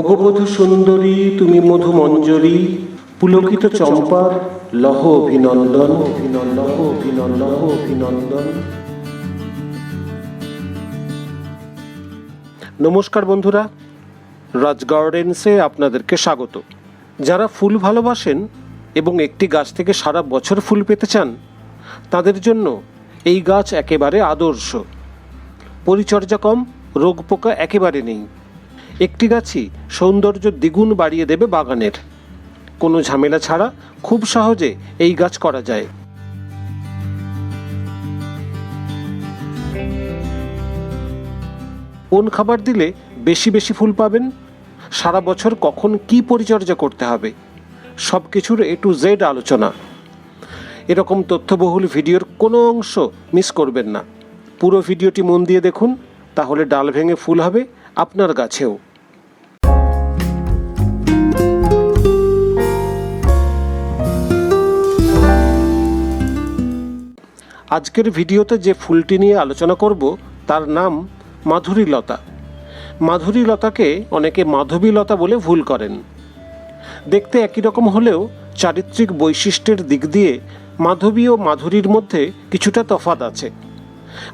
অগবধূ সুন্দরী, তুমি মধু মঞ্জরী পুলকিত চম্পার, লহ অভিনন্দন। অভিনন্দন অভিনন্দন অভিনন্দন নমস্কার বন্ধুরা রাজ গার্ডেন্সে আপনাদেরকে স্বাগত। যারা ফুল ভালোবাসেন এবং একটি গাছ থেকে সারা বছর ফুল পেতে চান, তাদের জন্য এই গাছ একেবারে আদর্শ। পরিচর্যা কম, রোগ পোকা একেবারে নেই। একটি গাছই সৌন্দর্য দ্বিগুণ বাড়িয়ে দেবে বাগানের। কোনো ঝামেলা ছাড়া খুব সহজে এই গাছ করা যায়। কোন খাবার দিলে বেশি বেশি ফুল পাবেন? সারা বছর কখন কি পরিচর্যা করতে হবে? সব কিছুর এ টু জেড আলোচনা। এরকম তথ্যবহুল ভিডিওর কোনো অংশ মিস করবেন না। পুরো ভিডিওটি মন দিয়ে দেখুন, তাহলে ডাল ভেঙে ফুল হবে আপনার গাছেও আজকের ভিডিওতে যে ফুলটি নিয়ে আলোচনা করব, তার নাম মাধুরী লতা মাধুরী লতাকে অনেকে মাধবী লতা বলে ভুল করেন। দেখতে একই রকম হলেও চারিত্রিক বৈশিষ্ট্যের দিক দিয়ে মাধবী ও মাধুরীর মধ্যে কিছুটা তফাত আছে।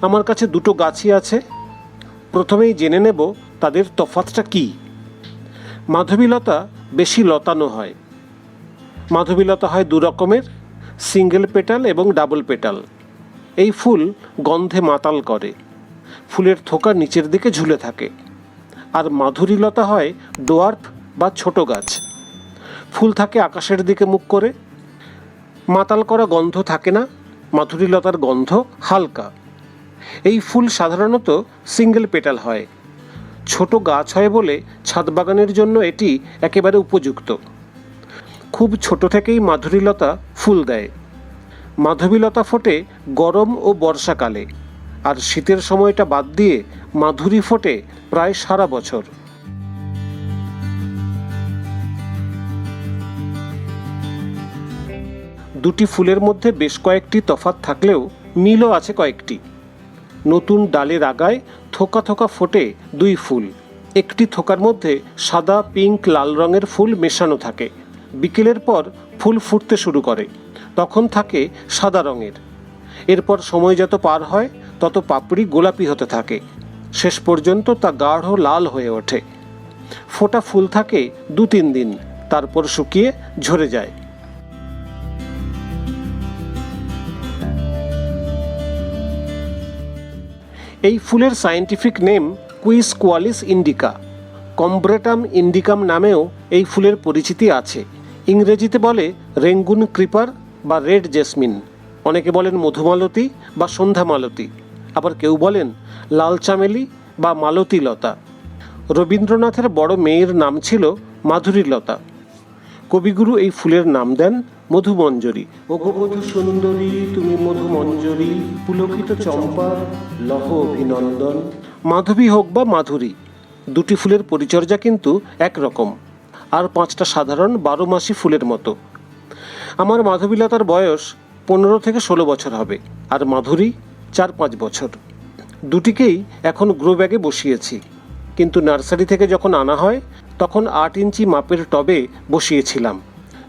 আমার কাছে দুটো গাছই আছে। প্রথমেই জেনে নেব তাদের তফাতটা কী? মাধবীলতা বেশি লতানো হয়। মাধবীলতা হয় দু রকমের, সিঙ্গেল পেটাল এবং ডাবল পেটাল। এই ফুল গন্ধে মাতাল করে। ফুলের থোকা নিচের দিকে ঝুলে থাকে। আর মাধুরীলতা হয় ডোয়ার্ফ বা ছোট গাছ। ফুল থাকে আকাশের দিকে মুখ করে। মাতাল করা গন্ধ থাকে না, মাধুরীলতার গন্ধ হালকা। এই ফুল সাধারণত সিঙ্গেল পেটাল হয়। ছোট গাছ হয় বলে ছাদ বাগানের জন্য এটি একেবারে উপযুক্ত। খুব ছোট থেকেই মাধুরীলতা ফুল দেয়। মাধবীলতা ফোটে গরম ও বর্ষাকালে, আর শীতের সময়টা বাদ দিয়ে মাধুরী ফোটে প্রায় সারা বছর। দুটি ফুলের মধ্যে বেশ কয়েকটি তফাৎ থাকলেও মিলও আছে কয়েকটি। নতুন ডালের আগায় থোকা থোকা ফোটে দুই ফুল। একটি থোকার মধ্যে সাদা, পিঙ্ক, লাল রঙের ফুল মেশানো থাকে। বিকেলের পর ফুল ফুটতে শুরু করে। তখন থাকে সাদা রঙের। এরপর সময় যত পার হয়, তত পাপড়ি গোলাপি হতে থাকে। শেষ পর্যন্ত তা গাঢ় লাল হয়ে ওঠে। ফোটা ফুল থাকে দু তিন দিন। তারপর শুকিয়ে ঝরে যায়। এই ফুলের scientific name Quisqualis indica Combretum indicum নামেও এই ফুলের পরিচিতি আছে। ইংরেজিতে বলে রেঙ্গুন ক্রিপার বা রেড জেসমিন। অনেকে বলেন মধুমালতী বা সন্ধ্যামালতী। আবার কেউ বলেন লাল চামেলি বা মালতী লতা রবীন্দ্রনাথের বড় মেয়ের নাম ছিল মাধুরী লতা কবিগুরু এই ফুলের নাম দেন মধুমঞ্জরী। অঘবধূ সুন্দরী, তুমি মধুমঞ্জরী, পুলকিত চম্পা, লহ অভিনন্দন। মাধবী হোক বা মাধুরী, দুটি ফুলের পরিচর্যা কিন্তু একরকম। আর পাঁচটা সাধারণ বারো মাসি ফুলের মতো। আমার মাধবীলতার বয়স পনেরো থেকে ষোলো বছর হবে, আর মাধুরী চার পাঁচ বছর। দুটিকেই এখন গ্রো ব্যাগে বসিয়েছি। কিন্তু নার্সারি থেকে যখন আনা হয় তখন আট ইঞ্চি মাপের টবে বসিয়েছিলাম।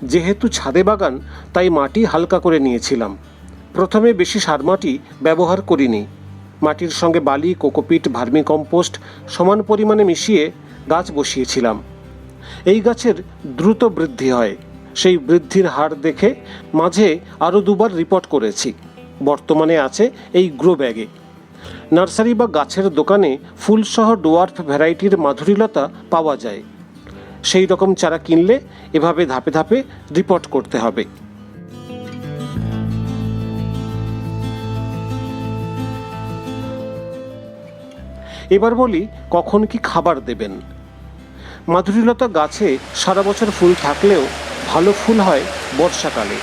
যেহেতু ছাদে বাগান, তাই মাটি হালকা করে নিয়েছিলাম। প্রথমে বেশি সার মাটি ব্যবহার করিনি। মাটির সঙ্গে বালি, কোকোপিট ভার্মি কম্পোস্ট সমান পরিমাণে মিশিয়ে গাছ বসিয়েছিলাম। এই গাছের দ্রুত বৃদ্ধি হয়। সেই বৃদ্ধির হার দেখে মাঝে আরও দুবার রিপোর্ট করেছি। বর্তমানে আছে এই গ্রো ব্যাগে। নার্সারি বা গাছের দোকানে ফুলসহ ডোয়ার্ফ ভ্যারাইটির মাধুরীলতা পাওয়া যায়। সেই রকম চারা কিনলে এভাবে ধাপে ধাপে রিপোর্ট করতে হবে। এবার বলি, কখন কি খাবার দেবেন? মাধুরীলতা গাছে সারা বছর ফুল থাকলেও ভালো ফুল হয় বর্ষাকালে।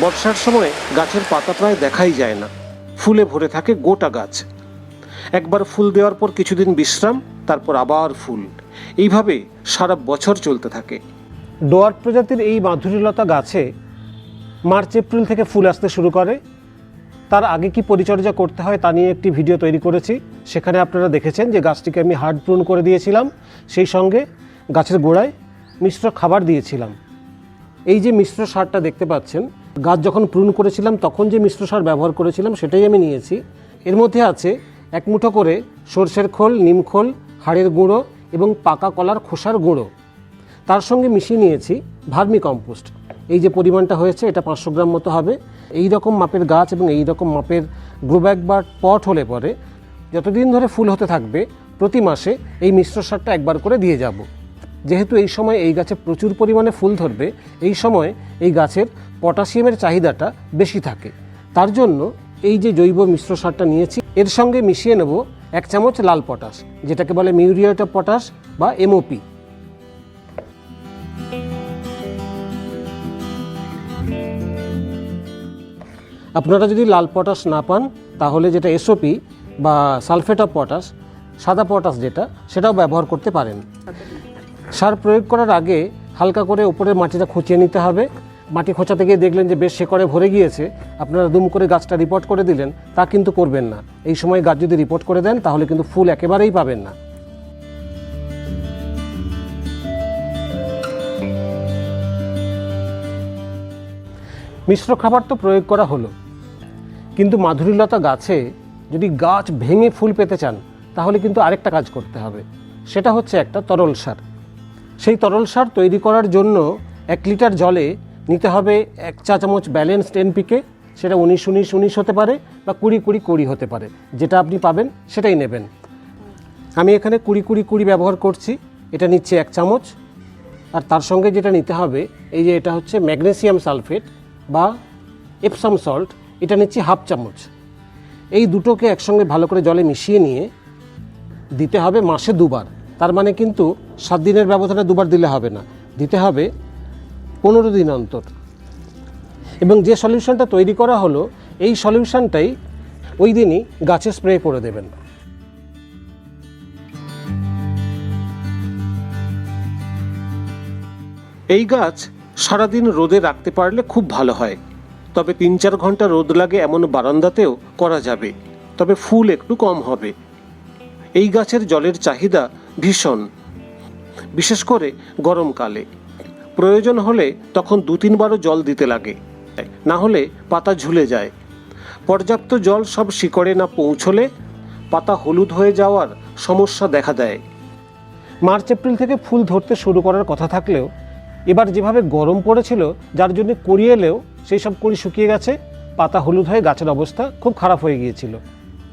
বর্ষার সময় গাছের পাতা প্রায় দেখাই যায় না। ফুলে ভরে থাকে গোটা গাছ। একবার ফুল দেওয়ার পর কিছুদিন বিশ্রাম, তারপর আবার ফুল। এইভাবে সারা বছর চলতে থাকে। ডোয়ার্ট প্রজাতির এই মাধুরীলতা গাছে মার্চ, এপ্রিল থেকে ফুল আসতে শুরু করে। তার আগে কি পরিচর্যা করতে হয় তা নিয়ে একটি ভিডিও তৈরি করেছি। সেখানে আপনারা দেখেছেন যে গাছটিকে আমি হার্ড প্রুন করে দিয়েছিলাম। সেই সঙ্গে গাছের গোড়ায় মিশ্র খাবার দিয়েছিলাম। এই যে মিশ্র সারটা দেখতে পাচ্ছেন, গাছ যখন প্রুন করেছিলাম তখন যে মিশ্র সার ব্যবহার করেছিলাম সেটাই আমি নিয়েছি। এর মধ্যে আছে এক মুঠো করে সর্ষের খোল, নিম খোল, হাড়ের গুঁড়ো এবং পাকা কলার খোসার গুঁড়ো। তার সঙ্গে মিশিয়ে নিয়েছি ভার্মি কম্পোস্ট। এই যে পরিমাণটা হয়েছে, এটা পাঁচশো গ্রাম মতো হবে। এই রকম মাপের গাছ এবং এই রকম মাপের গ্রোব্যাগ বা পট হলে পরে যতদিন ধরে ফুল হতে থাকবে, প্রতি মাসে এই মিশ্র সারটা একবার করে দিয়ে যাব। যেহেতু এই সময় এই গাছে প্রচুর পরিমাণে ফুল ধরবে, এই সময় এই গাছের পটাশিয়ামের চাহিদাটা বেশি থাকে। তার জন্য এই যে জৈব মিশ্র সারটা নিয়েছি, এর সঙ্গে মিশিয়ে নেব এক চামচ লাল পটাশ, যেটাকে বলে মিউরিয়েট অফ পটাশ বা এমওপি আপনারা যদি লাল পটাশ না পান, তাহলে যেটা এসওপি বা সালফেট অফ পটাশ, সাদা পটাশ যেটা, সেটাও ব্যবহার করতে পারেন। সার প্রয়োগ করার আগে হালকা করে উপরের মাটিটা খুঁচিয়ে নিতে হবে। মাটি খোঁচাতে গিয়ে দেখলেন যে বেশ শেকড়ে ভরে গিয়েছে। আপনারা দুম করে গাছটা রিপোর্ট করে দিলেন, তা কিন্তু করবেন না। এই সময় গাছ যদি রিপোর্ট করে দেন, তাহলে কিন্তু ফুল একেবারেই পাবেন না। মিশ্র খাবার তো প্রয়োগ করা হলো। কিন্তু মাধুরীলতা গাছে যদি গাছ ভেঙে ফুল পেতে চান, তাহলে কিন্তু আরেকটা কাজ করতে হবে। সেটা হচ্ছে একটা তরল সার। সেই তরল সার তৈরি করার জন্য এক লিটার জলে নিতে হবে এক চা চামচ ব্যালেন্সড এনপিকে, সেটা উনিশ উনিশ উনিশ হতে পারে বা কুড়ি কুড়ি কুড়ি হতে পারে। যেটা আপনি পাবেন, সেটাই নেবেন। আমি এখানে কুড়ি কুড়ি কুড়ি ব্যবহার করছি। এটা নিচ্ছে এক চামচ। আর তার সঙ্গে যেটা নিতে হবে, এই যে এটা হচ্ছে ম্যাগনেসিয়াম সালফেট বা এপসাম সল্ট, এটা নিচ্ছি হাফ চামচ। এই দুটোকে একসঙ্গে ভালো করে জলে মিশিয়ে নিয়ে দিতে হবে মাসে দুবার। তার মানে কিন্তু সাত দিনের ব্যবধানে দুবার দিলে হবে না। দিতে হবে পনেরো দিন অন্তর। এবং যে সলিউশনটা তৈরি করা হলো, এই সলিউশনটাই ওই দিনই গাছে স্প্রে করে দেবেন। এই গাছ সারাদিন রোদে রাখতে পারলে খুব ভালো হয়। তবে তিন চার ঘণ্টা রোদ লাগে এমন বারান্দাতেও করা যাবে। তবে ফুল একটু কম হবে। এই গাছের জলের চাহিদা ভীষণ। বিশেষ করে গরমকালে। প্রয়োজন হলে তখন দু তিনবারও জল দিতে লাগে। না হলে পাতা ঝুলে যায়। পর্যাপ্ত জল সব শিকড়ে না পৌঁছলে পাতা হলুদ হয়ে যাওয়ার সমস্যা দেখা দেয়। মার্চ, এপ্রিল থেকে ফুল ধরতে শুরু করার কথা থাকলেও, এবার যেভাবে গরম পড়েছিল, যার জন্য কুড়ি এলেও সেই সব কুড়ি শুকিয়ে গেছে, পাতা হলুদ হয়ে গাছের অবস্থা খুব খারাপ হয়ে গিয়েছিল।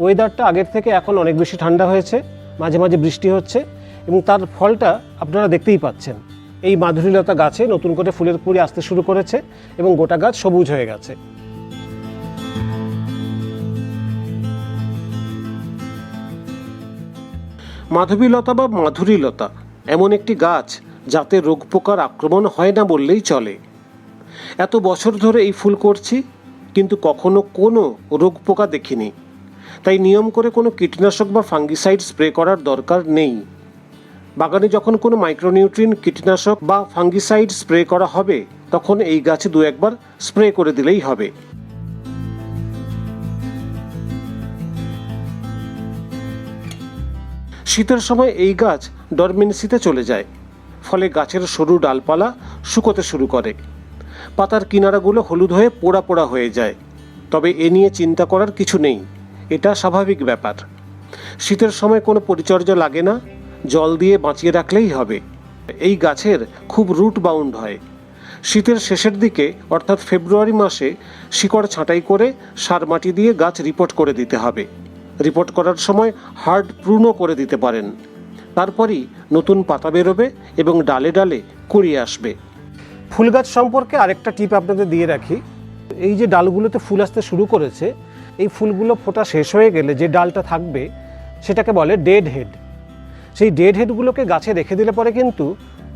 ওয়েদারটা আগের থেকে এখন অনেক বেশি ঠান্ডা হয়েছে, মাঝে মাঝে বৃষ্টি হচ্ছে এবং তার ফলটা আপনারা দেখতেই পাচ্ছেন। এই মাধুরীলতা গাছে নতুন করে ফুলের কুড়ি আসতে শুরু করেছে এবং গোটা গাছ সবুজ হয়ে গেছে। মাধবীলতা বা মাধুরীলতা এমন একটি গাছ যাতে রোগ পোকার আক্রমণ হয় না বললেই চলে। এত বছর ধরে এই ফুল করছি, কিন্তু কখনো কোনো রোগ পোকা দেখিনি। তাই নিয়ম করে কোনো কীটনাশক বা ফাঙ্গিসাইড স্প্রে করার দরকার নেই। বাগানে যখন কোনো মাইক্রোনিউট্রিন কীটনাশক বা ফাঙ্গিসাইড স্প্রে করা হবে, তখন এই গাছে দু একবার স্প্রে করে দিলেই হবে। শীতের সময় এই গাছ ডরমেন্সিতে চলে যায়, ফলে গাছের সরু ডালপালা শুকোতে শুরু করে। পাতার কিনারাগুলো হলুদ হয়ে পোড়া পোড়া হয়ে যায়। তবে এ নিয়ে চিন্তা করার কিছু নেই, এটা স্বাভাবিক ব্যাপার। শীতের সময় কোনো পরিচর্যা লাগে না জল দিয়ে বাঁচিয়ে রাখলেই হবে। এই গাছের খুব রুট বাউন্ড হয়। শীতের শেষের দিকে, অর্থাৎ ফেব্রুয়ারি মাসে, শিকড় ছাঁটাই করে সার মাটি দিয়ে গাছ রিপোর্ট করে দিতে হবে। রিপোর্ট করার সময় হার্ড প্রুনও করে দিতে পারেন। তারপরই নতুন পাতা বেরোবে এবং ডালে ডালে কুড়িয়ে আসবে। ফুল গাছ সম্পর্কে আরেকটা টিপ আপনাদের দিয়ে রাখি। এই যে ডালগুলোতে ফুল আসতে শুরু করেছে, এই ফুলগুলো ফোটা শেষ হয়ে গেলে যে ডালটা থাকবে, সেটাকে বলে ডেড হেড। সেই ডেড হেডগুলোকে গাছে রেখে দিলে পরে কিন্তু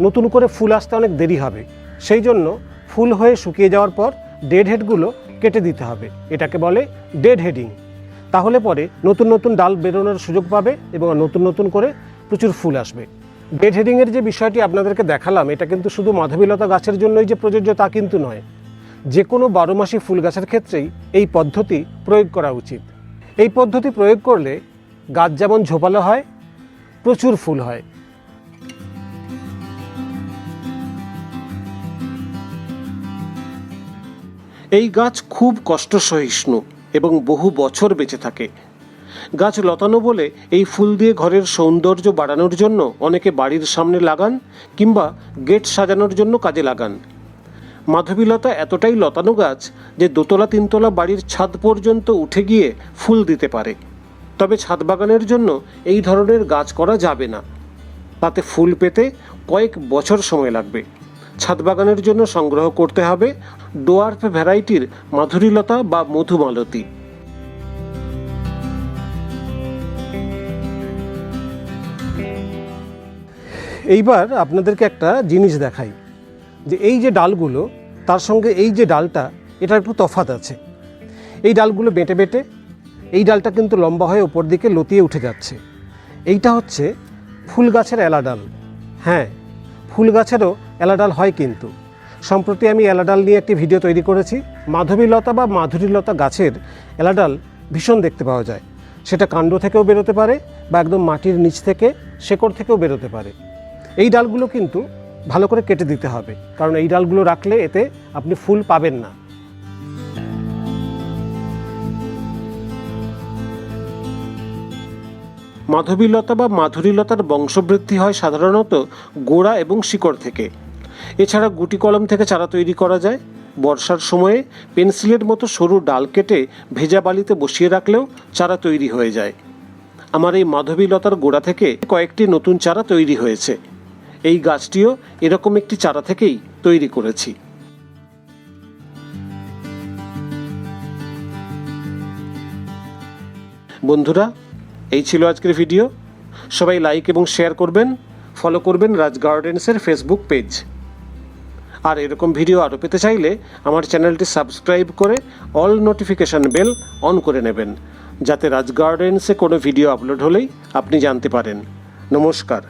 নতুন করে ফুল আসতে অনেক দেরি হবে। সেই জন্য ফুল হয়ে শুকিয়ে যাওয়ার পর ডেড হেডগুলো কেটে দিতে হবে। এটাকে বলে ডেড হেডিং তাহলে পরে নতুন নতুন ডাল বেরোনোর সুযোগ পাবে এবং নতুন নতুন করে প্রচুর ফুল আসবে। ডেড হেডিংয়ের যে বিষয়টি আপনাদেরকে দেখালাম, এটা কিন্তু শুধু মাধবীলতা গাছের জন্যই যে প্রযোজ্য তা কিন্তু নয়। যে কোনো বারো মাসি ফুল গাছের ক্ষেত্রেই এই পদ্ধতি প্রয়োগ করা উচিত। এই পদ্ধতি প্রয়োগ করলে গাছ যেমন ঝোপালো হয় প্রচুর ফুল হয়। এই গাছ খুব কষ্ট সহিষ্ণু এবং বহু বছর বেঁচে থাকে। গাছ লতানো বলে এই ফুল দিয়ে ঘরের সৌন্দর্য বাড়ানোর জন্য অনেকে বাড়ির সামনে লাগান কিংবা গেট সাজানোর জন্য কাজে লাগান। মাধবীলতা এতটাই লতানো গাছ যে দোতলা তিনতলা বাড়ির ছাদ পর্যন্ত উঠে গিয়ে ফুল দিতে পারে। তবে ছাদ বাগানের জন্য এই ধরনের গাছ করা যাবে না। তাতে ফুল পেতে কয়েক বছর সময় লাগবে। ছাদ বাগানের জন্য সংগ্রহ করতে হবে ডোয়ার্ফ ভ্যারাইটির মাধুরীলতা বা মধুমালতী। এইবার আপনাদেরকে একটা জিনিস দেখাই। যে এই যে ডালগুলো, তার সঙ্গে এই যে ডালটা, এটার একটু তফাত আছে। এই ডালগুলো বেঁটে বেঁটে এই ডালটা কিন্তু লম্বা হয়ে ওপর দিকে লতিয়ে উঠে যাচ্ছে। এইটা হচ্ছে ফুল গাছের এলা ডাল। হ্যাঁ ফুল গাছেরও এলা ডাল হয় কিন্তু। সম্প্রতি আমি এলা ডাল নিয়ে একটি ভিডিও তৈরি করেছি। মাধবীলতা বা মাধুরীলতা গাছের এলা ডাল ভীষণ দেখতে পাওয়া যায়। সেটা কাণ্ড থেকেও বেরোতে পারে বা একদম মাটির নিচ থেকে শেকড় থেকেও বেরোতে পারে। এই ডালগুলো কিন্তু ভালো করে কেটে দিতে হবে। কারণ এই ডালগুলো রাখলে এতে আপনি ফুল পাবেন না। মাধবীলতা বা মাধুরীলতার বংশবৃদ্ধি হয় সাধারণত গোড়া এবং শিকড় থেকে। এছাড়া গুটি কলম থেকে চারা তৈরি করা যায়। বর্ষার সময়ে পেন্সিলের মতো সরু ডাল কেটে ভেজা বালিতে বসিয়ে রাখলেও চারা তৈরি হয়ে যায়। আমার এই মাধবীলতার গোড়া থেকে কয়েকটি নতুন চারা তৈরি হয়েছে। এই গাছটিও এরকম একটি চারা থেকেই তৈরি করেছি। বন্ধুরা এই ছিল আজকের ভিডিও। সবাই লাইক এবং শেয়ার করবেন ফলো করবেন রাজ গার্ডেন্সের ফেসবুক পেজ আর এরকম ভিডিও আরও পেতে চাইলে আমার চ্যানেলটি সাবস্ক্রাইব করে অল নোটিফিকেশান বেল অন করে নেবেন, যাতে রাজ গার্ডেন্সে কোনো ভিডিও আপলোড হলেই আপনি জানতে পারেন। নমস্কার।